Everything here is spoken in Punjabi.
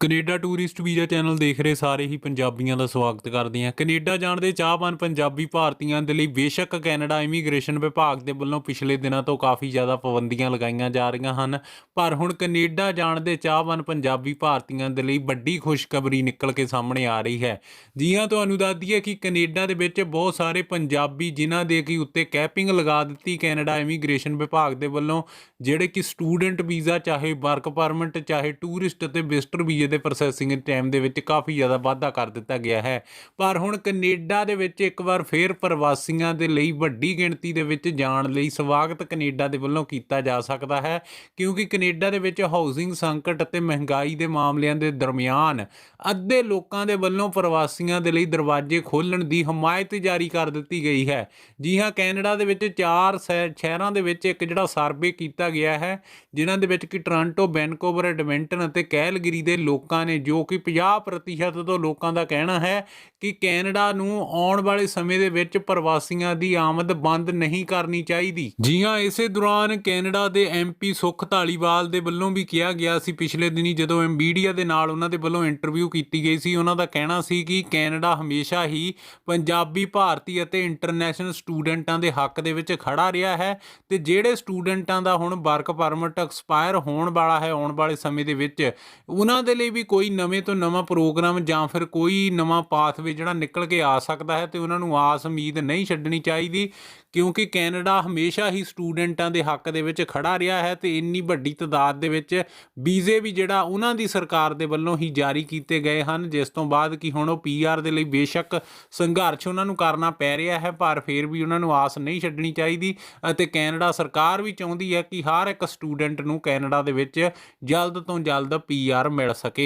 ਕੈਨੇਡਾ ਟੂਰਿਸਟ ਵੀਜ਼ਾ ਚੈਨਲ ਦੇਖ ਰਹੇ ਸਾਰੇ ਹੀ ਪੰਜਾਬੀਆਂ ਦਾ ਸਵਾਗਤ ਕਰਦੇ ਹਾਂ। ਕੈਨੇਡਾ ਜਾਣ ਦੇ ਚਾਹਵਾਨ ਪੰਜਾਬੀ ਭਾਰਤੀਆਂ ਦੇ ਲਈ ਬੇਸ਼ੱਕ ਕੈਨੇਡਾ ਇਮੀਗ੍ਰੇਸ਼ਨ ਵਿਭਾਗ ਦੇ ਵੱਲੋਂ ਪਿਛਲੇ ਦਿਨਾਂ ਤੋਂ ਕਾਫੀ ਜ਼ਿਆਦਾ ਪਾਬੰਦੀਆਂ ਲਗਾਈਆਂ ਜਾ ਰਹੀਆਂ ਹਨ। ਪਰ ਹੁਣ ਕੈਨੇਡਾ ਜਾਣ ਦੇ ਚਾਹਵਾਨ ਪੰਜਾਬੀ ਭਾਰਤੀਆਂ ਦੇ ਲਈ ਵੱਡੀ ਖੁਸ਼ਖਬਰੀ ਨਿਕਲ ਕੇ ਸਾਹਮਣੇ ਆ ਰਹੀ ਹੈ। ਜੀ ਹਾਂ, ਤੁਹਾਨੂੰ ਦੱਸ ਦਈਏ ਕਿ ਕੈਨੇਡਾ ਦੇ ਵਿੱਚ ਬਹੁਤ ਸਾਰੇ ਪੰਜਾਬੀ ਜਿਨ੍ਹਾਂ ਦੇ ਕੀ ਉੱਤੇ ਕੈਪਿੰਗ ਲਗਾ ਦਿੱਤੀ ਕੈਨੇਡਾ ਇਮੀਗ੍ਰੇਸ਼ਨ ਵਿਭਾਗ ਦੇ ਵੱਲੋਂ, ਜਿਹੜੇ ਕਿ ਸਟੂਡੈਂਟ ਵੀਜ਼ਾ ਚਾਹੇ ਵਰਕ ਪਰਮਿਟ, ਚਾਹੇ ਟੂਰਿਸਟ ਅਤੇ ਵਿਜ਼ਟਰ ਵੀਜ਼ੇ ਦੇ ਪ੍ਰੋਸੈਸਿੰਗ ਟਾਈਮ ਦੇ ਵਿੱਚ ਕਾਫੀ ਜ਼ਿਆਦਾ ਵਾਧਾ ਕਰ ਦਿੱਤਾ ਗਿਆ ਹੈ। ਪਰ ਹੁਣ ਕੈਨੇਡਾ ਦੇ ਵਿੱਚ ਇੱਕ ਵਾਰ ਫੇਰ ਪ੍ਰਵਾਸੀਆਂ ਦੇ ਲਈ ਵੱਡੀ ਗਿਣਤੀ ਦੇ ਵਿੱਚ ਜਾਣ ਲਈ ਸਵਾਗਤ ਕੈਨੇਡਾ ਦੇ ਵੱਲੋਂ ਕੀਤਾ ਜਾ ਸਕਦਾ ਹੈ, ਕਿਉਂਕਿ ਕੈਨੇਡਾ ਦੇ ਵਿੱਚ ਹਾਊਸਿੰਗ ਸੰਕਟ ਅਤੇ ਮਹਿੰਗਾਈ ਦੇ ਮਾਮਲਿਆਂ ਦੇ ਦਰਮਿਆਨ ਅੱਧੇ ਲੋਕਾਂ ਦੇ ਵੱਲੋਂ ਪ੍ਰਵਾਸੀਆਂ ਦੇ ਲਈ ਦਰਵਾਜ਼ੇ ਖੋਲ੍ਹਣ ਦੀ ਹਮਾਇਤ ਜਾਰੀ ਕਰ ਦਿੱਤੀ ਗਈ ਹੈ। ਜੀ ਹਾਂ, ਕੈਨੇਡਾ ਦੇ ਵਿੱਚ ਚਾਰ ਸ਼ਹਿ- ਸ਼ਹਿਰਾਂ ਦੇ ਵਿੱਚ ਇੱਕ ਜਿਹੜਾ ਸਰਵੇ ਕੀਤਾ ਗਿਆ ਹੈ, ਜਿਨ੍ਹਾਂ ਦੇ ਵਿੱਚ ਕਿ ਟੋਰਾਂਟੋ, ਵੈਨਕੂਵਰ, ਐਡਮਿੰਟਨ ਅਤੇ ਕੈਲਗਰੀ ਦੇ ਲੋਕ ਲੋਕਾਂ ਨੇ, ਜੋ ਕਿ 50% ਤੋਂ ਲੋਕਾਂ ਦਾ ਕਹਿਣਾ ਹੈ ਕਿ ਕੈਨੇਡਾ ਨੂੰ ਆਉਣ ਵਾਲੇ ਸਮੇਂ ਦੇ ਵਿੱਚ ਪ੍ਰਵਾਸੀਆਂ ਦੀ ਆਮਦ ਬੰਦ ਨਹੀਂ ਕਰਨੀ ਚਾਹੀਦੀ। ਜੀ ਹਾਂ ਇਸੇ ਦੌਰਾਨ ਕੈਨੇਡਾ ਦੇ ਐਮਪੀ ਸੁਖ ਧਾਲੀਵਾਲ ਦੇ ਵੱਲੋਂ ਵੀ ਕਿਹਾ ਗਿਆ ਸੀ ਪਿਛਲੇ ਦਿਨੀ, ਜਦੋਂ ਮੀਡੀਆ ਦੇ ਨਾਲ ਉਹਨਾਂ ਦੇ ਵੱਲੋਂ ਇੰਟਰਵਿਊ ਕੀਤੀ ਗਈ ਸੀ, ਉਹਨਾਂ ਦਾ ਕਹਿਣਾ ਸੀ ਕਿ ਕੈਨੇਡਾ ਹਮੇਸ਼ਾ ਹੀ ਪੰਜਾਬੀ, ਭਾਰਤੀ ਅਤੇ ਇੰਟਰਨੈਸ਼ਨਲ ਸਟੂਡੈਂਟਾਂ ਦੇ ਹੱਕ ਦੇ ਵਿੱਚ ਖੜਾ ਰਿਹਾ ਹੈ ਤੇ ਜਿਹੜੇ ਸਟੂਡੈਂਟਾਂ ਦਾ ਹੁਣ ਵਰਕ ਪਰਮਿਟ ਐਕਸਪਾਇਰ ਹੋਣ ਵਾਲਾ ਹੈ ਆਉਣ ਵਾਲੇ ਸਮੇਂ ਦੇ ਵਿੱਚ, ਉਹਨਾਂ ਦੇ ਲਈ ਲਈ ਵੀ ਕੋਈ ਨਵੇਂ ਤੋਂ ਨਵਾਂ ਪ੍ਰੋਗਰਾਮ ਜਾਂ ਫਿਰ ਕੋਈ ਨਵਾਂ ਪਾਥਵੇ ਜਿਹੜਾ ਨਿਕਲ ਕੇ ਆ ਸਕਦਾ ਹੈ ਤੇ ਉਹਨਾਂ ਨੂੰ ਆਸ ਉਮੀਦ ਨਹੀਂ ਛੱਡਣੀ ਚਾਹੀਦੀ, ਕਿਉਂਕਿ ਕੈਨੇਡਾ ਹਮੇਸ਼ਾ ਹੀ ਸਟੂਡੈਂਟਾਂ ਦੇ ਹੱਕ ਦੇ ਵਿੱਚ ਖੜਾ ਰਿਹਾ ਹੈ ਤੇ ਇੰਨੀ ਵੱਡੀ ਤਾਦਾਦ ਦੇ ਵਿੱਚ ਵੀਜ਼ੇ ਵੀ ਜਿਹੜਾ ਉਹਨਾਂ ਦੀ ਸਰਕਾਰ ਦੇ ਵੱਲੋਂ ਹੀ ਜਾਰੀ ਕੀਤੇ ਗਏ ਹਨ, ਜਿਸ ਤੋਂ ਬਾਅਦ ਕਿ ਹੁਣ ਉਹ ਪੀਆਰ ਦੇ ਲਈ ਬੇਸ਼ੱਕ ਸੰਘਰਸ਼ ਉਹਨਾਂ ਨੂੰ ਕਰਨਾ ਪੈ ਰਿਹਾ ਹੈ, ਪਰ ਫਿਰ ਵੀ ਉਹਨਾਂ ਨੂੰ ਆਸ ਨਹੀਂ ਛੱਡਣੀ ਚਾਹੀਦੀ ਅਤੇ ਕੈਨੇਡਾ ਸਰਕਾਰ ਵੀ ਚਾਹੁੰਦੀ ਹੈ ਕਿ ਹਰ ਇੱਕ ਸਟੂਡੈਂਟ ਨੂੰ ਕੈਨੇਡਾ ਦੇ ਵਿੱਚ ਜਲਦ ਤੋਂ ਜਲਦ ਪੀਆਰ ਮਿਲ ਸਕੇ।